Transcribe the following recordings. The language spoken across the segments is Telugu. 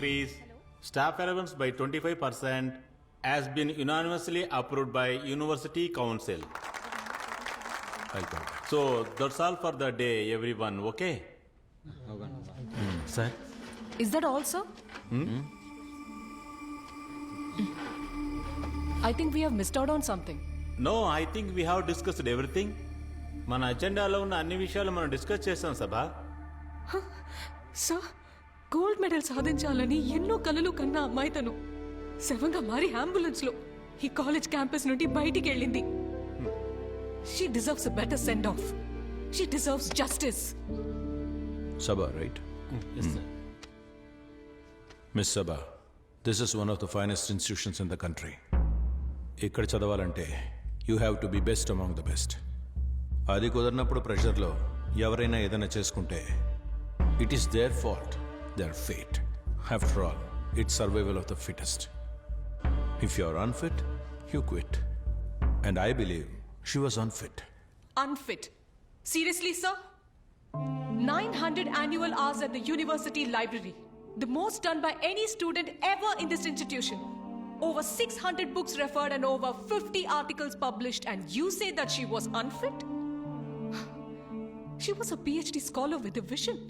increase staff allowance by 25% has been unanimously approved by University Council. So that's all for the day, everyone, okay? Sir? Is that all, sir? I think we have missed out on something. No, I think we have discussed everything. మన అజెండాలో ఉన్న అన్ని విషయాలు మనం డిస్కస్ చేస్తాం సభా సార్ గోల్డ్ మెడల్ సాధించాలని ఎన్నో కలలు కన్న అమ్మాయి తను. శవంగా మారి అంబులెన్స్లో ఈ కాలేజ్ క్యాంపస్ నుండి బయటికి వెళ్ళింది. She deserves better send off she deserves justice Sabha, right? Miss Sabha, this is one of the finest institutions in the country. ఇక్కడ చదవాలంటే you have to be best among the best అది కుదరినప్పుడు ప్రెషర్లో ఎవరైనా ఏదైనా చేసుకుంటే it is their fault their fate. After all, it's survival of the fittest. If you're unfit, you quit. And I believe she was unfit. Unfit? Seriously, sir? 900 annual hours at the university library. The most done by any student ever in this institution. Over 600 books referred and over 50 articles published, and you say that she was unfit? She was a PhD scholar with a vision.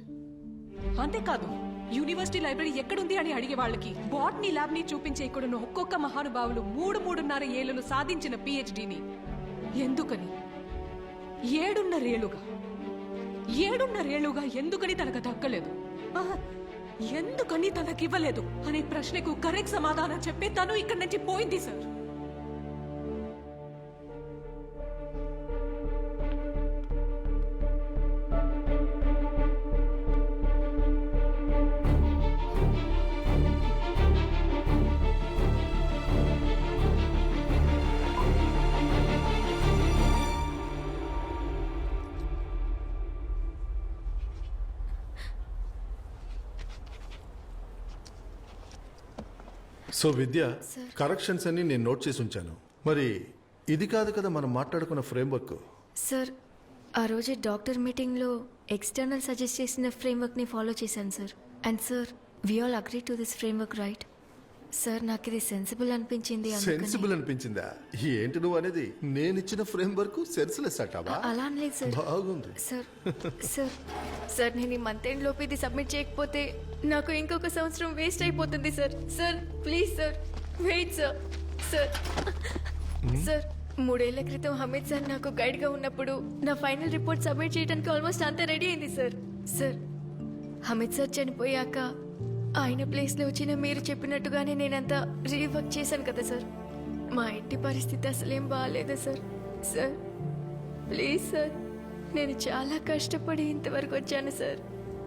Ante kadu. University library ఎక్కడుంది అని అడిగే వాళ్ళకి బాట్నీ ల్యాబ్ని చూపించే ఇక్కడున్న ఒక్కొక్క మహానుభావులు మూడు మూడున్నర ఏళ్ళలో సాధించిన పిహెచ్డిని ఎందుకని? ఏడున్నరేళ్ళుగా ఏడున్నరేళ్ళుగా ఎందుకని తనకు దక్కలేదు? ఆహా, ఎందుకని తనకివ్వలేదు? అనే ప్రశ్నకు కరెక్ట్ సమాధానం చెప్పి తను ఇక్కడి నుంచి పోయింది సార్. సో విద్య కరెక్షన్స్ అన్ని నేను నోట్ చేసి ఉంచాను. మరి ఇది కాదు కదా మనం మాట్లాడుకున్న ఫ్రేమ్వర్క్ సార్ ఆ రోజే డాక్టర్ మీటింగ్లో ఎక్స్టర్నల్ సజెస్ట్ చేసిన ఫ్రేమ్వర్క్ని ఫాలో చేశాను sir and sir we all agree to this framework right sir నాకు ఇది సెన్సిబుల్ అనిపించింది సెన్సిబుల్ అనిపించిందా? ఏంటి నువ్వు అనేది? నేను ఇచ్చిన ఫ్రేమ్వర్క్ సెన్స్లెస్ అట్టావా అలా అనలేదు సార్. బాగుంది. సార్ సార్ సార్ నేను ఈ మంత్ ఎండ్ లోపు ఇది సబ్మిట్ చేయకపోతే నాకు ఇంకొక సంవత్సరం వేస్ట్ అయిపోతుంది sir. Sir please sir wait sir sir. Sir మూడేళ్ళ క్రితం హమీద్ సార్ నాకు గైడ్గా ఉన్నప్పుడు నా ఫైనల్ రిపోర్ట్ సబ్మిట్ చేయడానికి ఆల్మోస్ట్ అంతా రెడీ అయింది సార్. సార్ హమీద్ సార్ చనిపోయాక ఆయన ప్లేస్లో వచ్చిన మీరు చెప్పినట్టుగానే నేనంతా రీవర్క్ చేశాను కదా సార్. మా ఇంటి పరిస్థితి అసలేం బాగాలేదు సార్. సార్ ప్లీజ్ సార్ నేను చాలా కష్టపడి ఇంతవరకు వచ్చాను సార్.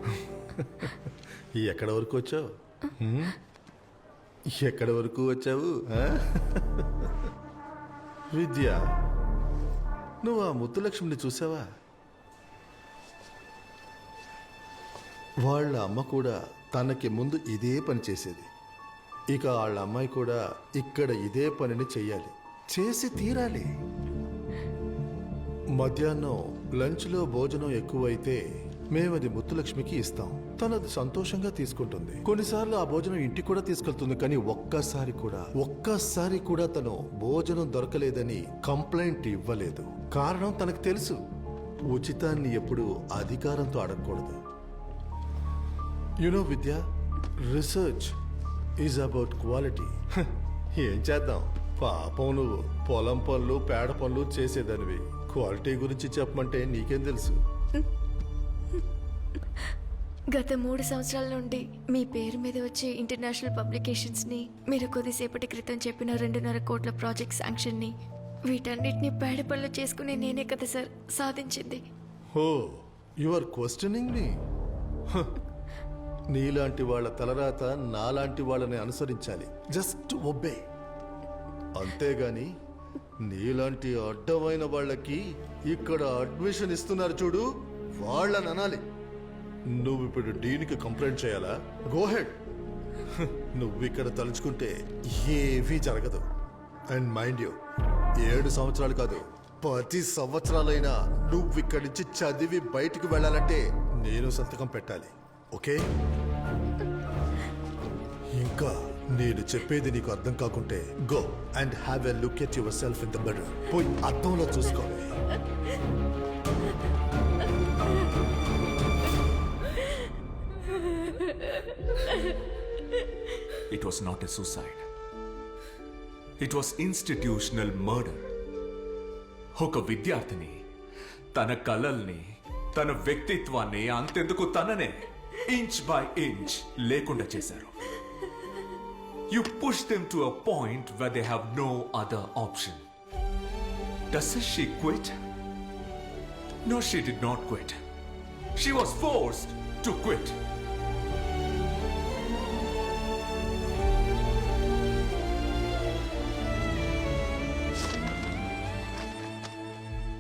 ఎక్కడ వరకు వచ్చావు? ఎక్కడ వరకు వచ్చావు విద్య నువ్వు ఆ ముత్తులక్ష్మిని చూసావా? వాళ్ళ అమ్మ కూడా తనకి ముందు ఇదే పని చేసేది. ఇక వాళ్ళ అమ్మాయి కూడా ఇక్కడ ఇదే పనిని చెయ్యాలి. చేసి తీరాలి. మధ్యాహ్నం లంచ్లో భోజనం ఎక్కువైతే మేమది ముత్తులక్ష్మికి ఇస్తాం. తనది సంతోషంగా తీసుకుంటుంది. కొన్నిసార్లు ఆ భోజనం ఇంటికి కూడా తీసుకెళ్తుంది. కానీ ఒక్కసారి కూడా ఒక్కసారి కూడా తను భోజనం దొరకలేదని కంప్లైంట్ ఇవ్వలేదు. కారణం తనకు తెలుసు. ఉచితాన్ని ఎప్పుడు అధికారంతో అడగకూడదు. You know Vidya research is about quality ఏం చేద్దాం? పాపం నువ్వు. పొలం పనులు పేడ పనులు చేసేదానివి. క్వాలిటీ గురించి చెప్పమంటే నీకేం తెలుసు? గత మూడు సంవత్సరాల నుండి మీ పేరు మీద వచ్చే ఇంటర్నేషనల్ పబ్లికేషన్స్ని మీరు కొద్దిసేపటి క్రితం చెప్పిన రెండున్నర కోట్ల ప్రాజెక్ట్ శాంక్షన్ని వీటన్నిటిని పేడ పనులు చేసుకుని నేనే కదా సార్ సాధించింది. Oh you are questioning me నీలాంటి వాళ్ళ తలరాత నాలాంటి వాళ్ళని అనుసరించాలి. జస్ట్ ఒబ్బే అంతేగాని నీలాంటి అడ్డమైన వాళ్ళకి ఇక్కడ అడ్మిషన్ ఇస్తున్నారు చూడు వాళ్ళని అనాలి. నువ్వు ఇప్పుడు డీన్కి కంప్లైంట్ చేయాలా? గోహెడ్ నువ్వు ఇక్కడ తలుచుకుంటే ఏవీ జరగదు. అండ్ మైండ్ యూ ఏడు సంవత్సరాలు కాదు పది సంవత్సరాలైనా నువ్వు ఇక్కడి నుంచి చదివి బయటికి వెళ్ళాలంటే నేను సంతకం పెట్టాలి. ఓకే? ఇంకా నేను చెప్పేది నీకు అర్థం కాకుంటే go and have a look at yourself in the mirror. పోయి అర్థంలో చూసుకోవాలి it was not a suicide it was institutional murder ఒక విద్యార్థిని తన కలల్ని తన వ్యక్తిత్వాన్ని అంతెందుకు తననే ఇంచ్ బై ఇంచ్ లేకుండా చేశారు you push them to a point where they have no other option does she quit no she did not quit she was forced to quit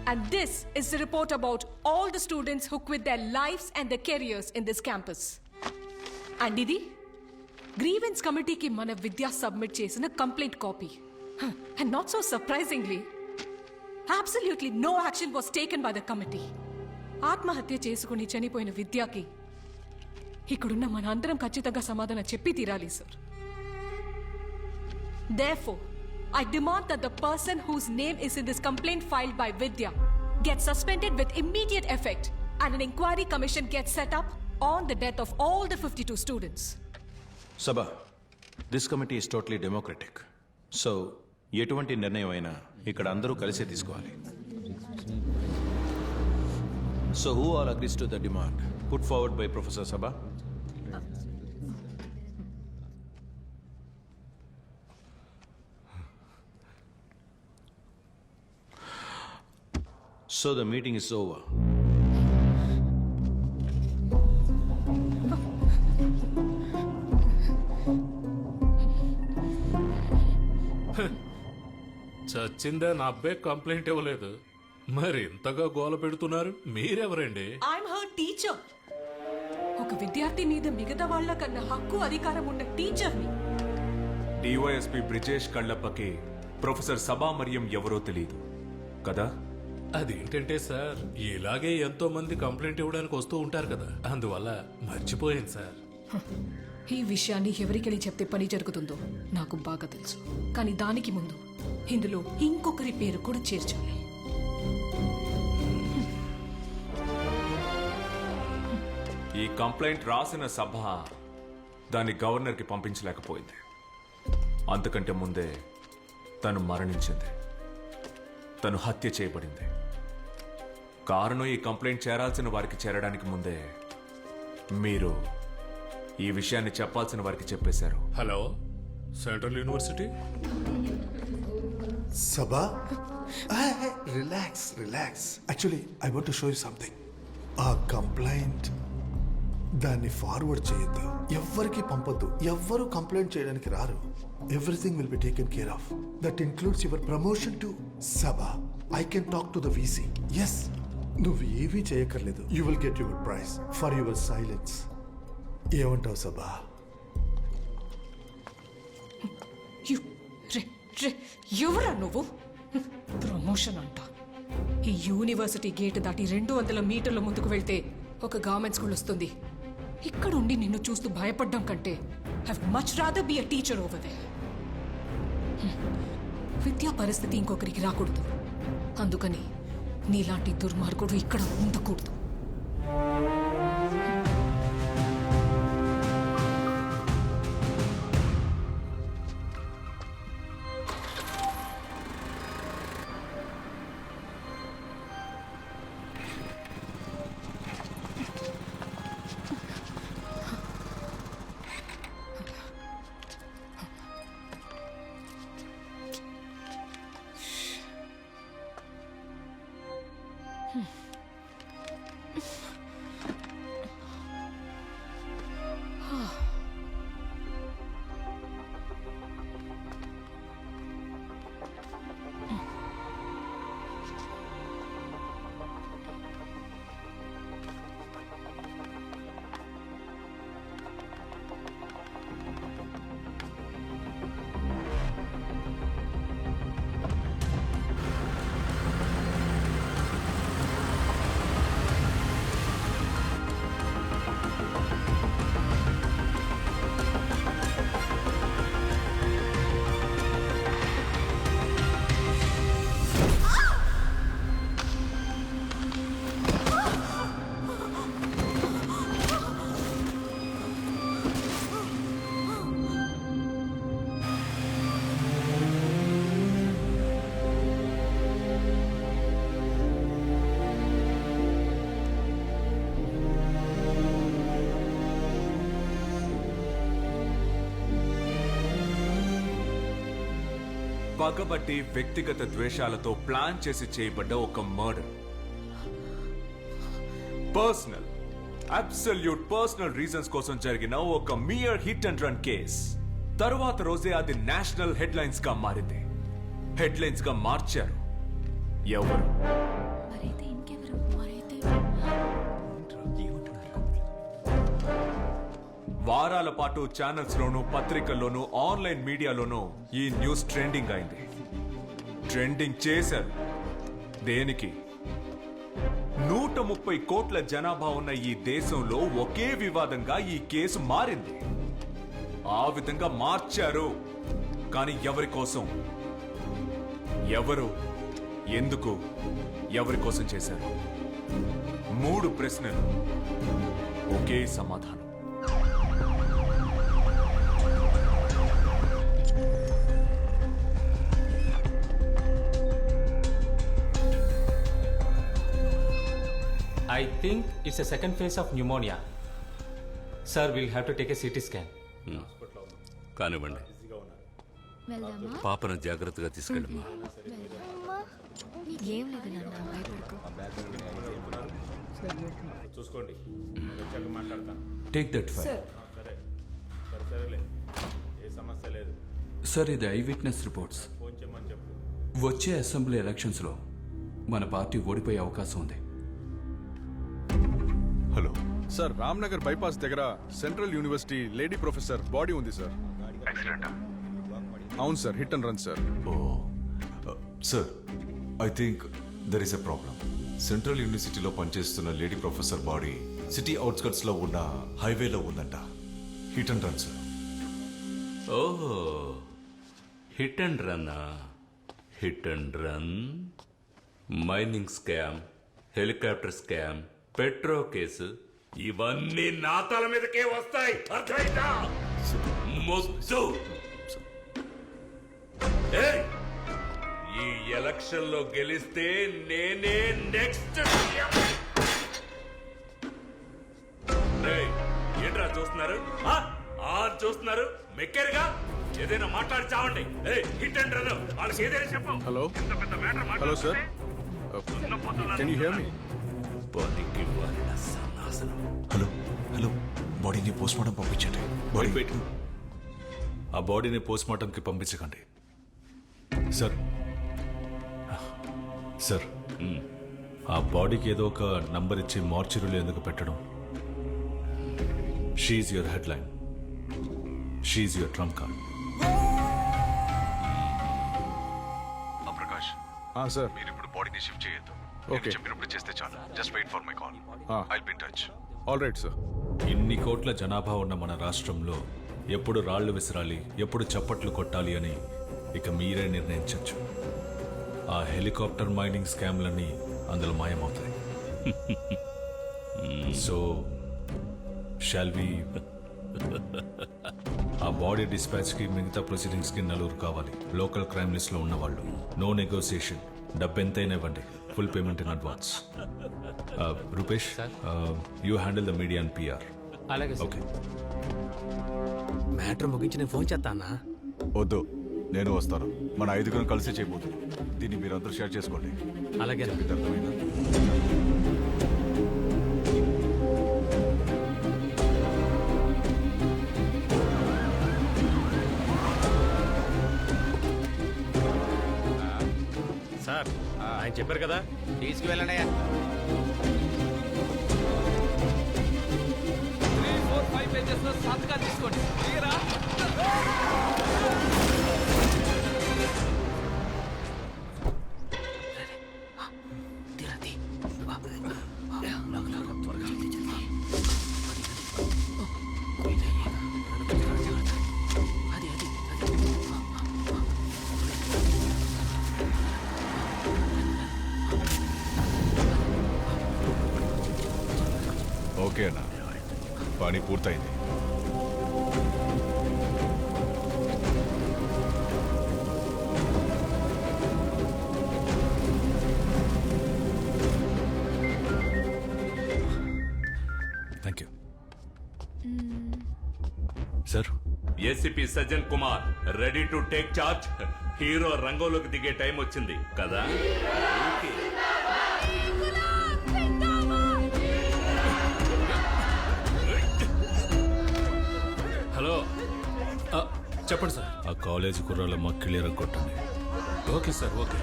And this is the report about all the students who quit their lives and their careers in this campus. And ఇది గ్రీవెన్స్ కమిటీకి మన విద్య సబ్మిట్ చేసిన complaint copy and not so surprisingly absolutely no action was taken by the committee ఆత్మహత్య చేసుకుని చనిపోయిన విద్యాకి ఇక్కడున్న మన అందరం ఖచ్చితంగా సమాధానం చెప్పి తీరాలి sir Therefore, I demand that the person whose name is in this complaint filed by Vidya get suspended with immediate effect and an inquiry commission gets set up on the death of all the 52 students. Sabha this committee is totally democratic so ఎటువంటి నిర్ణయం అయినా ఇక్కడ అందరూ కలిసే తీసుకోవాలి so who are agrees to the demand put forward by professor Sabha so the meeting is over చచ్చిందే నా అబ్బాయి కంప్లైంట్ ఇవ్వలేదు. మరి ఇంతగా గోల పెడుతున్నారు? మీరెవరండి? I'm her teacher. ఒక విద్యార్థి మీద మిగతా వాళ్ళ కన్నా హక్కు అధికారం ఉన్న టీచర్ని డివైఎస్పి బ్రిజేష్ కళ్ళప్పకి ప్రొఫెసర్ సభా మరియం ఎవరో తెలియదు కదా? అదేంటంటే సార్ ఇలాగే ఎంతో మంది కంప్లైంట్ ఇవ్వడానికి వస్తూ ఉంటారు కదా. అందువల్ల మర్చిపోయాను సార్. ఈ విషయాన్ని ఎవరికెళ్ళి చెప్తే పని జరుగుతుందో నాకు బాగా తెలుసు. కానీ దానికి ముందు ఇందులో ఇంకొకరి పేరు కూడా చేర్చాలి. ఈ కంప్లైంట్ రాసిన సభ దాన్ని గవర్నర్కి పంపించలేకపోయింది. అంతకంటే ముందే తను మరణించింది. తను హత్య చేయబడింది. కారణం ఈ కంప్లైంట్ చేరాల్సిన వారికి చేరడానికి ముందే మీరు ఈ విషయాన్ని చెప్పాల్సిన వారికి చెప్పేశారు. Hello? Central university? Sabha? Relax relax. Actually I want to show you something ఆ కంప్లైంట్ దాన్ని ఫార్వర్డ్ చేయొద్దు. ఎవ్వరికి పంపొద్దు. ఎవ్వరు కంప్లైంట్ చేయడానికి రారు. Everything will be taken care of that includes your promotion to Sabha. I can talk to the VC yes నువ్వు ఏమీ చేయక్కర్లేదు. You will get your prize for your silence ఏమంటావు సభా? ఎవరా నువ్వు? ప్రమోషన్ అంట. ఈ యూనివర్సిటీ గేట్ దాటి రెండు వందల మీటర్ల ముందుకు వెళ్తే ఒక గవర్నమెంట్ స్కూల్ వస్తుంది. ఇక్కడుండి నిన్ను చూస్తూ భయపడ్డం కంటే have much rather be a teacher over they విద్యా పరిస్థితి ఇంకొకరికి రాకూడదు. అందుకని నీలాంటి దుర్మార్గుడు ఇక్కడ ఉండకూడదు. పగబట్టి వ్యక్తిగత ద్వేషాలతో ప్లాన్ చేసి చేయబడ్డ ఒక murder personal absolute personal reasons కోసం జరిగిన ఒక mere hit and run case తరువాత రోజే అది నేషనల్ హెడ్లైన్స్గా మారింది. హెడ్లైన్స్గా మార్చారు. ఎవరు? మరైతే ఇంకెవరు? వారాల పాటు ఛానల్స్లోనూ పత్రికల్లోనూ ఆన్లైన్ మీడియాలోనూ ఈ న్యూస్ ట్రెండింగ్ అయింది. ట్రెండింగ్ చేశారు. దేనికి? నూట ముప్పై కోట్ల జనాభా ఉన్న ఈ దేశంలో ఒకే వివాదంగా ఈ కేసు మారింది. ఆ విధంగా మార్చారు. కానీ ఎవరి కోసం? ఎవరు? ఎందుకు ఎవరి కోసం చేశారు? మూడు ప్రశ్నలు. ఒకే సమాధానం. I think it's a second phase of pneumonia. Sir, we'll have to take a CT scan. కానివ్వండి. వెళ్దామా? పాపను జాగ్రత్తగా తీసుకెళ్ళమ్మా. ఏం లేదు నాన్న భయపడుకో. చూసుకోండి. వచ్చాక మాట్లాడతాను. టేక్ దట్ ఫైల్ సరే. సరే సరేలే. ఏ సమస్య లేదు. సార్ ఇది ఐ విట్నెస్ రిపోర్ట్స్. ఫోన్ చేయమని చెప్పు. వచ్చే అసెంబ్లీ ఎలక్షన్స్లో మన పార్టీ ఓడిపోయే అవకాశం ఉంది. సార్ రామ్నగర్ బైపాస్ దగ్గర central university lady professor body ఉంది సార్. అవును sir hit and run sir. Oh sir I think there is a problem. Central యూనివర్సిటీలో పనిచేస్తున్న లేడీ ప్రొఫెసర్ బాడీ సిటీ అవుట్స్కట్స్లో ఉన్న హైవేలో ఉందంట. Hit and run sir. ఓహో hit and run hit and run. Mining scam helicopter scam petro case ఇవన్నీ నా తల మీదకే వస్తాయి. అర్థమైందా? మొద్దు! ఈ ఎలక్షన్లో గెలిస్తే నేనే నెక్స్ట్ ఏంట్రా చూస్తున్నారు? ఆ? చూస్తున్నారు? మెక్కారుగా? ఏదైనా మాట్లాడి చావండి. Hit and run. వాళ్ళకి ఏదైనా చెప్పు. హలో పెద్ద matter hello sir can you hear me పనికి మాలిన సన్నాసనం హలో హలో. బాడీని పోస్ట్ మార్టం పంపించండి బాడీ. పెట్టు. ఆ బాడీని పోస్ట్ మార్టంకి పంపించకండి. సార్. సార్. ఆ బాడీకి ఏదో ఒక నంబర్ ఇచ్చి మార్చురీలో ఎందుకు పెట్టడం? She your headline she your trump card Prakash. Sir. మీరు ఇప్పుడు బాడీని షిఫ్ట్ చేయొద్దు. Okay. చెప్పినప్పుడు చేస్తే చాలు. Just wait for my call. I be touch all right sir ఇన్ని కోట్ల జనాభా ఉన్న మన రాష్ట్రంలో ఎప్పుడు రాళ్ళు విసరాలి ఎప్పుడు చప్పట్లు కొట్టాలి అని ఇక మీరే నిర్ణయించవచ్చు ఆ హెలికాప్టర్ మైనింగ్ స్కామ్లన్నీ అందులో మాయమవుతాయి. సో షాల్ వి ఆ బాడీ డిస్పాచ్కి మిగతా ప్రొసీడింగ్స్కి నలుగురు కావాలి. లోకల్ క్రైమ్ లిస్ట్లో ఉన్నవాళ్ళు. నో నెగోసియేషన్ డబ్బెంతైనా ఇవ్వండి. Full payment in advance Rupesh you handle the media and PR అలాగే ఓకే మ్యాటర్ ముగించి నేను ఫోన్ చేస్తానా వద్దు నేను వస్తాను. మన ఐదుగురం కలిసి చేయబోతుంది దీన్ని మీరందరూ షేర్ చేసుకోండి. అలాగే అర్థమైందా ఆయన చెప్పారు కదా? తీసుకువెళ్ళండి ఓకే పని పూర్తయింది. Thank you sir ACP Sajjan Kumar ready to take charge hero రంగంలోకి దిగే టైం వచ్చింది కదా? ఓకే. చెప్పండి సార్ ఆ కాలేజీ కుర్రాళ్ళ మక్కిళ్ళేర కొట్టండి okay sir okay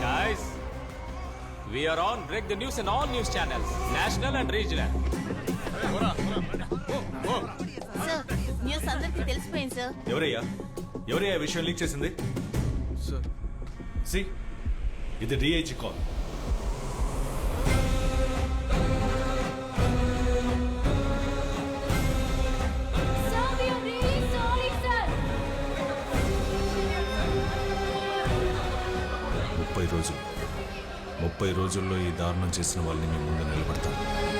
Guys, we are on break the news in all news channels, national and regional. అందరికీ తెలిసిపోయింది సార్. ఎవరయ్యా? ఎవరయ్యా విషయం లీక్ చేసింది? సి ఇది డిఐజీ కాల్. ముప్పై రోజులు. ముప్పై రోజుల్లో ఈ దారుణం చేసిన వాళ్ళని మీ ముందు నిలబడతాను.